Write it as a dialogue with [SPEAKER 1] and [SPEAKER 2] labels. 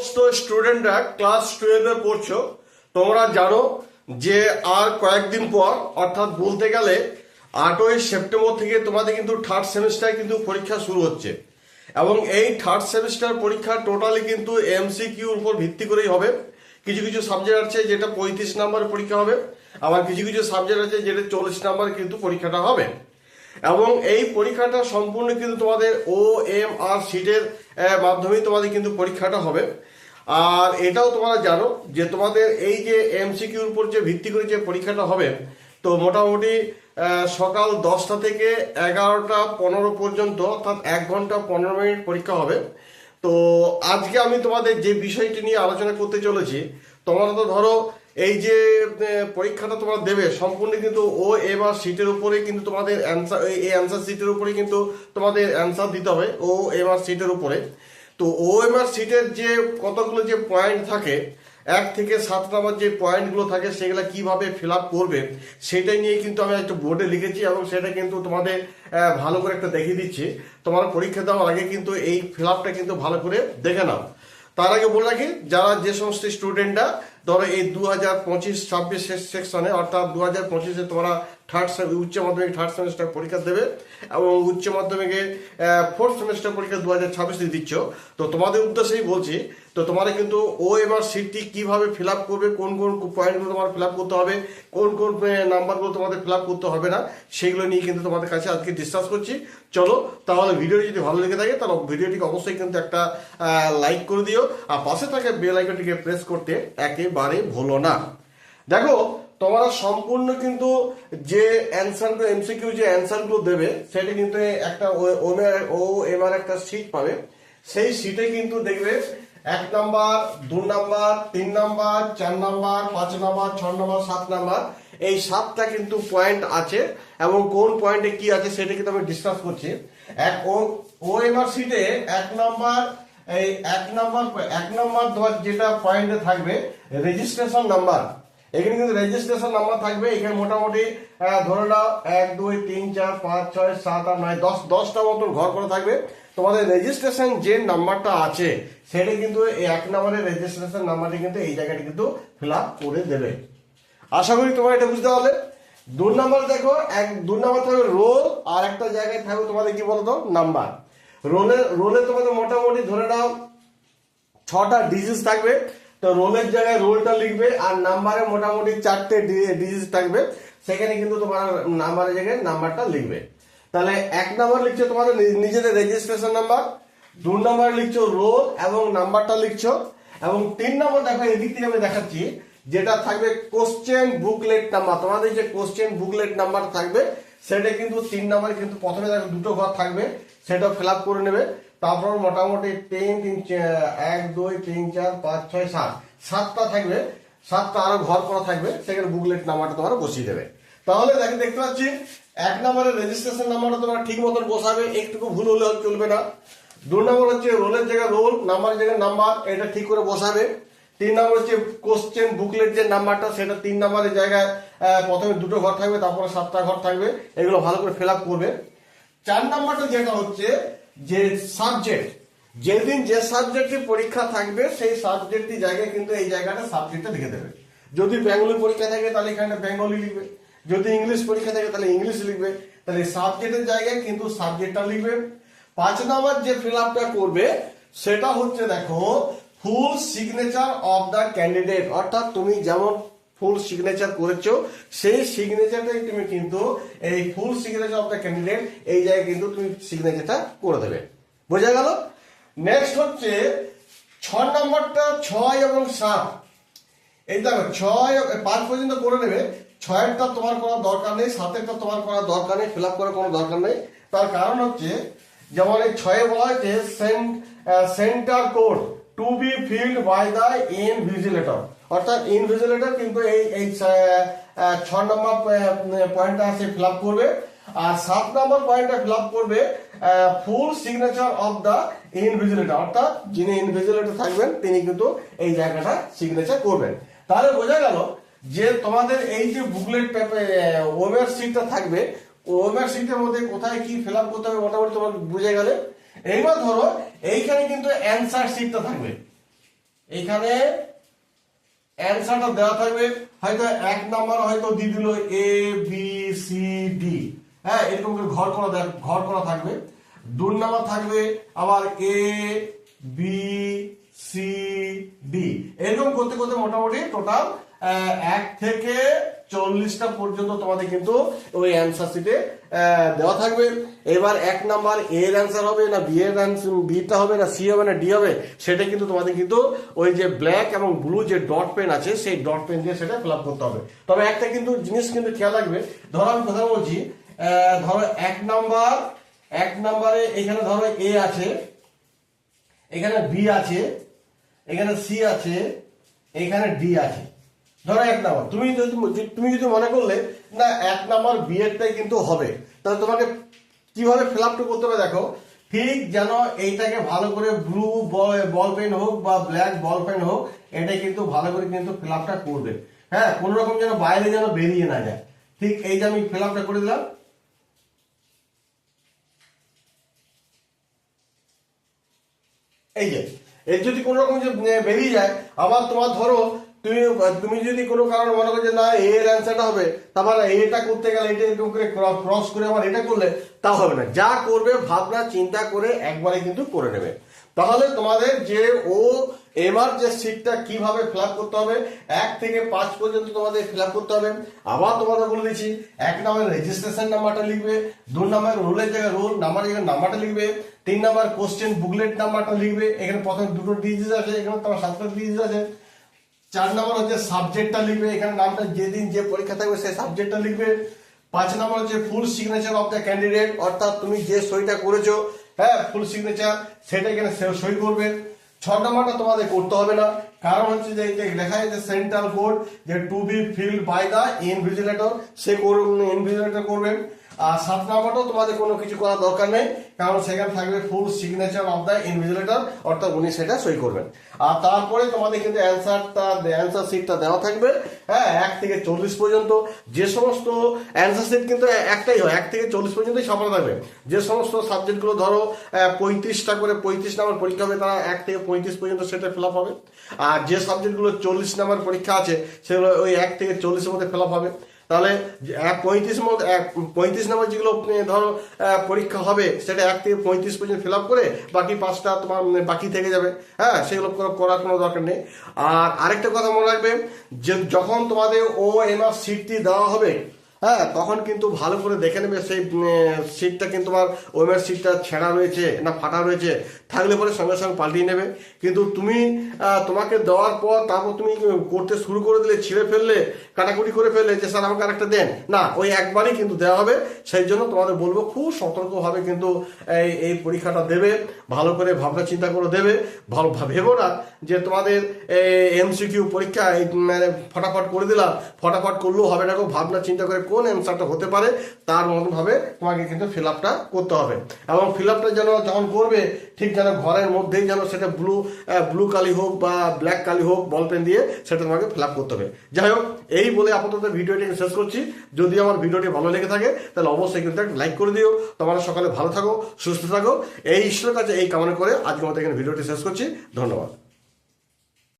[SPEAKER 1] সমস্ত স্টুডেন্টরা ক্লাস টুয়েলভে পড়ছো তোমরা জানো যে আর কয়েকদিন পর অর্থাৎ বলতে গেলে আটই সেপ্টেম্বর থেকে তোমাদের কিন্তু থার্ড সেমিস্টার কিন্তু পরীক্ষা শুরু হচ্ছে এবং এই থার্ড সেমিস্টার পরীক্ষা টোটালি কিন্তু এমসিকিউর উপর ভিত্তি করেই হবে কিছু কিছু সাবজেক্ট আছে যেটা পঁয়ত্রিশ নাম্বার পরীক্ষা হবে আবার কিছু কিছু সাবজেক্ট আছে যেটা চল্লিশ নাম্বার কিন্তু পরীক্ষাটা হবে এবং এই পরীক্ষাটা সম্পূর্ণ কিন্তু তোমাদের ও এম আর সিটের মাধ্যমে তোমাদের কিন্তু পরীক্ষাটা হবে আর এটাও তোমরা জানো যে তোমাদের এই যে এমসিকিউর উপর যে ভিত্তি করে যে পরীক্ষাটা হবে তো মোটামুটি সকাল দশটা থেকে এগারোটা পনেরো পর্যন্ত অর্থাৎ এক ঘন্টা পনেরো মিনিট পরীক্ষা হবে তো আজকে আমি তোমাদের যে বিষয়টি নিয়ে আলোচনা করতে চলেছি তোমরা তো ধরো এই যে পরীক্ষাটা তোমরা দেবে সম্পূর্ণ কিন্তু ও এবার সিটের উপরে কিন্তু তোমাদের অ্যান্সার এই অ্যান্সার সিটের উপরে কিন্তু তোমাদের অ্যান্সার দিতে হবে ও এবার সিটের উপরে তো ওএমআর সিটের যে কতগুলো যে পয়েন্ট থাকে এক থেকে সাত নম্বর যে পয়েন্টগুলো থাকে সেগুলো কিভাবে ফিল আপ করবে সেটাই নিয়ে কিন্তু আমি একটা বোর্ডে লিখেছি এবং সেটা কিন্তু তোমাদের ভালো করে একটা দেখিয়ে দিচ্ছি তোমার পরীক্ষা দেওয়ার আগে কিন্তু এই ফিল আপটা কিন্তু ভালো করে দেখে নাও তার আগে বলে রাখি যারা যে সমস্ত স্টুডেন্টরা ধরো এই দু হাজার পঁচিশ ছাব্বিশ সেকশনে অর্থাৎ দু হাজার পঁচিশে তোমরা থার্ড উচ্চ মাধ্যমিক থার্ড সেমিস্টার পরীক্ষা দেবে এবং উচ্চ মাধ্যমিকে ফোর্থ সেমিস্টার পরীক্ষা দু হাজার ছাব্বিশে দিচ্ছ তো তোমাদের উদ্দেশ্যেই বলছি তো তোমাদের কিন্তু ও এবার সিটটি কীভাবে ফিল আপ করবে কোন কোন পয়েন্টগুলো তোমার ফিল আপ করতে হবে কোন কোন নাম্বারগুলো তোমাদের ফিল আপ করতে হবে না সেগুলো নিয়ে কিন্তু তোমাদের কাছে আজকে ডিসকাস করছি চলো তাহলে ভিডিওটি যদি ভালো লেগে থাকে তাহলে ভিডিওটিকে অবশ্যই কিন্তু একটা লাইক করে দিও আর পাশে থাকা বেল আইকনটিকে প্রেস করতে একেবারে ভুলো না দেখো তোমরা সম্পূর্ণ কিন্তু যে গুলো এমসিকিউ যে গুলো দেবে সেটা কিন্তু একটা ও এম আর একটা সিট পাবে সেই সিটে কিন্তু দেখবে এক নাম্বার দু নাম্বার তিন নাম্বার চার নাম্বার পাঁচ নাম্বার ছ নাম্বার সাত নাম্বার এই সাতটা কিন্তু পয়েন্ট আছে এবং কোন পয়েন্টে কি আছে সেটা কিন্তু আমি ডিসকাস করছি এক ও এবার সিটে এক নাম্বার এই এক নাম্বার এক নাম্বার যেটা পয়েন্টে থাকবে রেজিস্ট্রেশন নাম্বার এখানে কিন্তু রেজিস্ট্রেশন নাম্বার থাকবে এখানে মোটামুটি ধরে নাও এক দুই তিন চার পাঁচ ছয় সাত আট নয় দশ দশটা মতন ঘর করে থাকবে তোমাদের রেজিস্ট্রেশন যে নাম্বারটা আছে সেটা কিন্তু এক নাম্বারের রেজিস্ট্রেশন নাম্বারটি কিন্তু এই জায়গাটি কিন্তু ফিল করে দেবে আশা করি তোমার এটা বুঝতে পারলে দু নাম্বার দেখো এক দু নাম্বার থাকবে রোল আর একটা জায়গায় থাকবে তোমাদের কি বলতো নাম্বার রোলে রোলে তোমাদের মোটামুটি ধরে নাও ছটা ডিজিজ থাকবে তো রোলের জায়গায় রোলটা লিখবে আর নাম্বারে মোটামুটি চারটে ডিজিট থাকবে সেখানে কিন্তু তোমার নাম্বারের জায়গায় নাম্বারটা লিখবে তাহলে এক নাম্বার লিখছো তোমাদের নিজেদের রেজিস্ট্রেশন নাম্বার দু নাম্বার লিখছো রোল এবং নাম্বারটা লিখছো এবং তিন নম্বর দেখো এদিক থেকে আমি দেখাচ্ছি যেটা থাকবে কোশ্চেন বুকলেট নাম্বার তোমাদের যে কোশ্চেন বুকলেট নাম্বার থাকবে সেটা কিন্তু তিন নাম্বার কিন্তু প্রথমে দেখো দুটো ঘর থাকবে সেটা ফিল করে নেবে তারপর মোটামুটি তিন তিন এক দুই তিন চার পাঁচ ছয় সাত সাতটা থাকবে সাতটা আরও ঘর করা থাকবে সেখানে বুকলেট নাম্বারটা তোমার বসিয়ে দেবে তাহলে দেখে দেখতে পাচ্ছি এক নম্বরের রেজিস্ট্রেশন নাম্বারটা তোমরা ঠিক মতন বসাবে একটুকু ভুল হলে চলবে না দু নম্বর হচ্ছে রোলের জায়গায় রোল নাম্বারের জায়গায় নাম্বার এটা ঠিক করে বসাবে তিন নম্বর হচ্ছে কোশ্চেন বুকলেট যে নাম্বারটা সেটা তিন নম্বরের জায়গায় প্রথমে দুটো ঘর থাকবে তারপরে সাতটা ঘর থাকবে এগুলো ভালো করে ফিল করবে চার নাম্বারটা যেটা হচ্ছে যে সাবজেক্ট যেদিন যে সাবজেক্টে পরীক্ষা থাকবে সেই সাবজেক্টটি জায়গায় কিন্তু এই জায়গাটা সাবজেক্টে লিখে দেবে যদি বেঙ্গলি পরীক্ষা থাকে তাহলে এখানে বেঙ্গলি লিখবে যদি ইংলিশ পরীক্ষা থাকে তাহলে ইংলিশ লিখবে তাহলে সাবজেক্টের জায়গায় কিন্তু সাবজেক্টটা লিখবে পাঁচ নম্বর যে ফিল আপটা করবে সেটা হচ্ছে দেখো full signature of the candidate অর্থাৎ তুমি যেমন ফুল সিগনেচার করেছো সেই সিগনেচারটাই তুমি কিন্তু এই full signature of the candidate এই জায়গায় কিন্তু তুমি সিগনেচারটা করে দেবে বোঝা গেল নেক্সট হচ্ছে ছ নম্বরটা ছয় এবং সাত এই দেখো ছয় পাঁচ পর্যন্ত করে নেবে ছয়েরটা তোমার কোনো দরকার নেই সাতেরটা তোমার করার দরকার নেই ফিল আপ করার কোনো দরকার নেই তার কারণ হচ্ছে যেমন এই ছয়ে বলা হয়েছে centre code to be filled by the invigilator অর্থাৎ ইনভিজিলেটার কিন্তু এই এই ছ নম্বর পয়েন্টটা সে ফিল করবে আর সাত নম্বর পয়েন্টটা ফিল করবে full signature of the invigilator অর্থাৎ যিনি ইনভিজুলেটর থাকবেন তিনি কিন্তু এই জায়গাটা সিগনেচার করবেন তাহলে বোঝা গেল যে তোমাদের এই যে বুকলেট ওভার সিটটা থাকবে ওভার সিটের মধ্যে কোথায় কি ফিল করতে হবে মোটামুটি তোমার বুঝে গেলে এইবার ধরো এইখানে কিন্তু অ্যান্সার সিটটা থাকবে এইখানে অ্যানসারটা দেওয়া থাকবে হয়তো এক নাম্বার হয়তো দিয়ে দিল এ বি সি ডি হ্যাঁ এরকম করে ঘর করা ঘর করা থাকবে দুই নাম্বার থাকবে আবার এ বি সি ডি এরকম করতে করতে মোটামুটি টোটাল এক থেকে চল্লিশটা পর্যন্ত তোমাদের কিন্তু ওই অ্যান্সার শিটে দেওয়া থাকবে এবার এক নাম্বার এ এর অ্যান্সার হবে না বি এর বিটা হবে না সি হবে না ডি হবে সেটা কিন্তু তোমাদের কিন্তু ওই যে ব্ল্যাক এবং ব্লু যে ডট পেন আছে সেই ডট পেন দিয়ে সেটা ফিল করতে হবে তবে একটা কিন্তু জিনিস কিন্তু খেয়াল রাখবে ধরো আমি কথা বলছি ধরো এক নাম্বার এক নাম্বারে এখানে ধরো এ আছে এখানে বি আছে এখানে সি আছে এখানে ডি আছে ধরো এক নাম্বার তুমি যদি তুমি যদি মনে করলে না এক নাম্বার বিয়েরটাই কিন্তু হবে তাহলে তোমাকে কিভাবে ফিল আপটা করতে হবে দেখো ঠিক যেন এইটাকে ভালো করে ব্লু বল পেন হোক বা ব্ল্যাক বল পেন হোক এটা কিন্তু ভালো করে কিন্তু ফিল আপটা করবে হ্যাঁ কোনো রকম যেন বাইরে যেন বেরিয়ে না যায় ঠিক এই যে আমি ফিল আপটা করে দিলাম এই যে এর যদি কোনো রকম যে বেরিয়ে যায় আবার তোমার ধরো তুমি তুমি যদি কোনো কারণে মনে করো যে না এর অ্যান্সারটা হবে তারপর এটা করতে গেলে এটা এরকম করে ক্রস করে আবার এটা করলে তা হবে না যা করবে ভাবনা চিন্তা করে একবারে কিন্তু করে নেবে তাহলে তোমাদের যে ও এবার যে সিটটা কিভাবে ফিল আপ করতে হবে এক থেকে পাঁচ পর্যন্ত তোমাদের ফিল আপ করতে হবে আবার তোমাদের বলে দিচ্ছি এক নম্বরের রেজিস্ট্রেশন নাম্বারটা লিখবে দু নম্বর রোলের জায়গায় রোল নাম্বার জায়গায় নাম্বারটা লিখবে তিন নাম্বার কোশ্চেন বুকলেট নাম্বারটা লিখবে এখানে প্রথমে দুটো ডিজিজ আছে এখানে তোমার সাতটা ডিজিজ আছে চার নম্বর হচ্ছে সাবজেক্টটা লিখবে এখানে নামটা যেদিন যে পরীক্ষা থাকবে সেই সাবজেক্টটা লিখবে পাঁচ নম্বর হচ্ছে full signature of the candidate অর্থাৎ তুমি যে সইটা করেছো হ্যাঁ ফুল সিগনেচার সেটা এখানে সই করবে ছ নম্বরটা তোমাদের করতে হবে না কারণ হচ্ছে যে লেখা আছে সেন্ট্রাল বোর্ড যে to be filled by the invigilator সে ইনভিজিলেটর করবেন আর সাত নাম্বারটাও তোমাদের কোনো কিছু করার দরকার নেই কারণ সেখানে থাকবে full signature of the invigilator অর্থাৎ উনি সেটা সই করবেন আর তারপরে তোমাদের কিন্তু অ্যান্সারটা অ্যান্সার সিটটা দেওয়া থাকবে হ্যাঁ এক থেকে চল্লিশ পর্যন্ত যে সমস্ত অ্যান্সার সিট কিন্তু একটাই হয় এক থেকে চল্লিশ পর্যন্তই সফল থাকবে যে সমস্ত সাবজেক্টগুলো ধরো পঁয়ত্রিশটা করে পঁয়ত্রিশ নাম্বার পরীক্ষা হবে তারা এক থেকে পঁয়ত্রিশ পর্যন্ত সেটা ফিল আপ হবে আর যে সাবজেক্টগুলো চল্লিশ নাম্বার পরীক্ষা আছে সেগুলো ওই এক থেকে চল্লিশের মধ্যে ফিল আপ হবে তাহলে এক পঁয়ত্রিশ মধ্যে এক পঁয়ত্রিশ নম্বর যেগুলো ধরো পরীক্ষা হবে সেটা এক থেকে পঁয়ত্রিশ পর্যন্ত ফিল আপ করে বাকি পাঁচটা তোমার মানে, বাকি থেকে যাবে হ্যাঁ সেগুলো করার কোনো দরকার নেই আর আরেকটা কথা মনে রাখবে যে যখন তোমাদের ও এম আর সিটটি দেওয়া হবে হ্যাঁ তখন কিন্তু ভালো করে দেখে নেবে সেই সিটটা কিন্তু তোমার ওমের সিটটা ছেঁড়া রয়েছে না ফাটা রয়েছে থাকলে পরে সঙ্গে সঙ্গে পাল্টিয়ে নেবে কিন্তু তুমি তোমাকে দেওয়ার পর তারপর তুমি করতে শুরু করে দিলে ছিঁড়ে ফেললে কাটাকুটি করে ফেললে যে স্যার আমাকে আরেকটা দেন না ওই একবারই কিন্তু দেওয়া হবে সেই জন্য তোমাদের বলবো খুব সতর্কভাবে কিন্তু এই এই পরীক্ষাটা দেবে ভালো করে ভাবনা চিন্তা করে দেবে ভালো ভেবো না যে তোমাদের এমসিকিউ পরীক্ষা মানে ফটাফট করে দিলাম ফটাফট করলেও হবে না ভাবনা চিন্তা করে কোন অ্যান্সারটা হতে পারে তার মতোভাবে তোমাকে কিন্তু ফিল আপটা করতে হবে এবং ফিল আপটা যেন যখন করবে ঠিক যেন ঘরের মধ্যেই যেন সেটা ব্লু ব্লু কালি হোক বা ব্ল্যাক কালি হোক বল পেন দিয়ে সেটা তোমাকে ফিল আপ করতে হবে যাই হোক এই বলে আপাতত ভিডিওটি শেষ করছি যদি আমার ভিডিওটি ভালো লেগে থাকে তাহলে অবশ্যই কিন্তু একটা লাইক করে দিও তোমরা সকালে ভালো থাকো সুস্থ থাকো এই ঈশ্বরের কাছে এই কামনা করে আজকে আমাদের এখানে ভিডিওটি শেষ করছি ধন্যবাদ